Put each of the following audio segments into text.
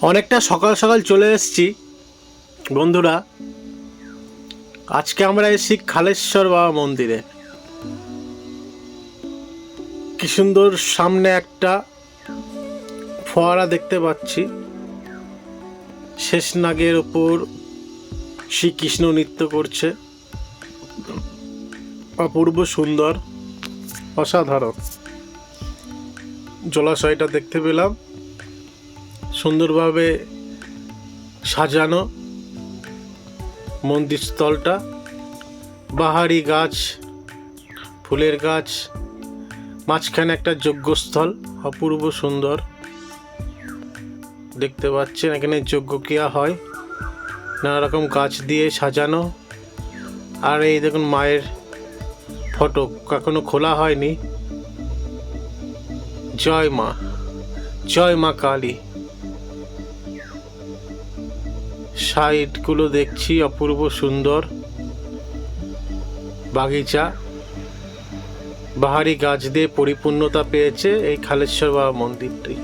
অনেকটা সকাল সকাল চলে এসেছি। বন্ধুরা, আজকে আমরা এসেছি খালেশ্বর বাবা মন্দিরে। কি সুন্দর সামনে একটা ফোয়ারা দেখতে পাচ্ছি। শেষ নাগের ওপর শ্রীকৃষ্ণ নৃত্য করছে। অপূর্ব সুন্দর, অসাধারণ। জলাশয়টা দেখতে পেলাম। সুন্দরভাবে সাজানো মন্দির স্থলটা, বাহারি গাছ, ফুলের গাছ, মাঝখানে একটা যজ্ঞস্থল, অপূর্ব সুন্দর। দেখতে পাচ্ছেন এখানে যজ্ঞ ক্রিয়া হয়। নানা রকম গাছ দিয়ে সাজানো। আর এই দেখুন মায়ের ফটো, কখনো খোলা হয়নি। জয় মা জয় মা কালী। সাইডগুলো দেখছি, অপূর্ব সুন্দর। বাগিচা। বাহারি গাছ দিয়ে পরিপূর্ণতা পেয়েছে এই খালেশ্বর বাবা মন্দিরটি।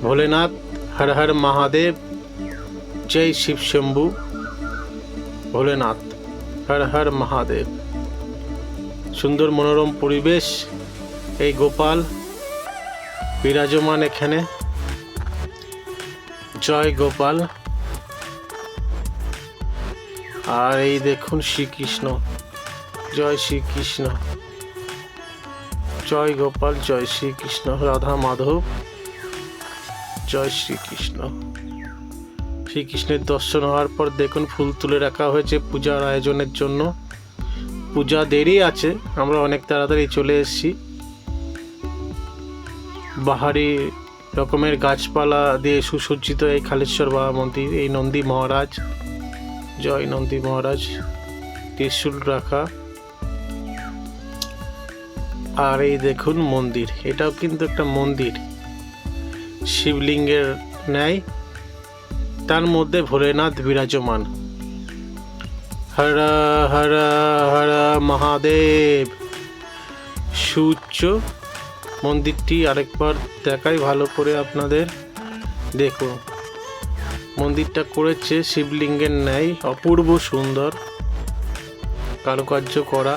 ভোলেনাথ, হর হর মহাদেব, জয় শিব শম্ভু। ভোলেনাথ, হর হর মহাদেব। সুন্দর মনোরম পরিবেশ, এই গোপাল। বিরাজমান এখানে। জয় গোপাল। আর এই দেখুন শ্রীকৃষ্ণ। জয় শ্রীকৃষ্ণ। জয় গোপাল, জয় শ্রীকৃষ্ণ। রাধা মাধব, জয় শ্রীকৃষ্ণ। শ্রীকৃষ্ণের দর্শন হওয়ার পর দেখুন ফুল তুলে রাখা হয়েছে পূজার আয়োজনের জন্য। পূজা দেরি আছে, আমরা অনেক তাড়াতাড়ি চলে এসেছি। বাহারি রকমের গাছপালা দিয়ে সুসজ্জিত এই খালেশ্বর বাবা মন্দির, এই নন্দী মহারাজ, জয় নন্দী মহারাজ, ত্রিশূল রাখা। আর এই দেখুন মন্দির, এটাও কিন্তু একটা মন্দির। শিবলিঙ্গের ন্যায়, তার মধ্যে ভোলেনাথ বিরাজমান। হর হর হর মহাদেব সুউচ্চ মন্দিরটি আরেকবার দেখাই ভালো করে আপনাদের। দেখুন, মন্দিরটা করেছে শিবলিঙ্গের ন্যায়, অপূর্ব সুন্দর, কারুকার্য করা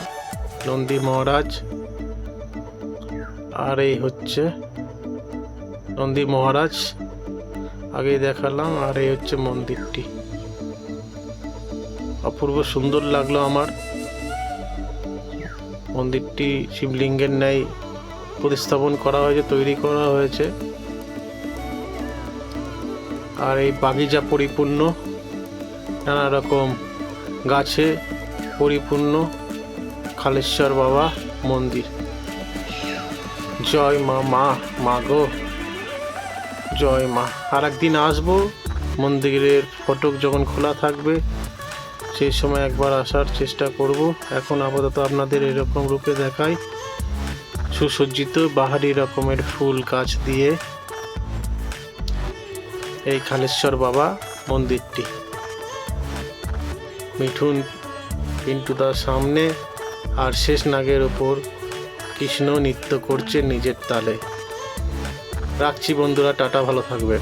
নন্দী মহারাজ। আর এই হচ্ছে নন্দী মহারাজ। আগে দেখালাম, আর এই হচ্ছে মন্দিরটি। অপূর্ব সুন্দর লাগল আমার। মন্দিরটি শিবলিঙ্গের ন্যায় প্রতিস্থাপন করা হয়েছে, তৈরি করা হয়েছে। আর এই বাগিচা পরিপূর্ণ, নানা রকম গাছে পরিপূর্ণ খালেশ্বর বাবা মন্দির। জয় মা মা মা গো। জয় মা। আর একদিন আসব, মন্দিরের ফটক যখন খোলা থাকবে, সেই সময় একবার আসার চেষ্টা করব। এখন আপাতত আপনাদের এরকম রূপে দেখাই। সুসজ্জিত বাহারি রকমের ফুল গাছ দিয়ে এই খালেশ্বর বাবা মন্দিরটি। মিঠুন পিন্টুদার সামনে আর শেষ নাগের ওপর কৃষ্ণ নৃত্য করছে নিজের তালে। রাখছি বন্ধুরা, টাটা, ভালো থাকবেন।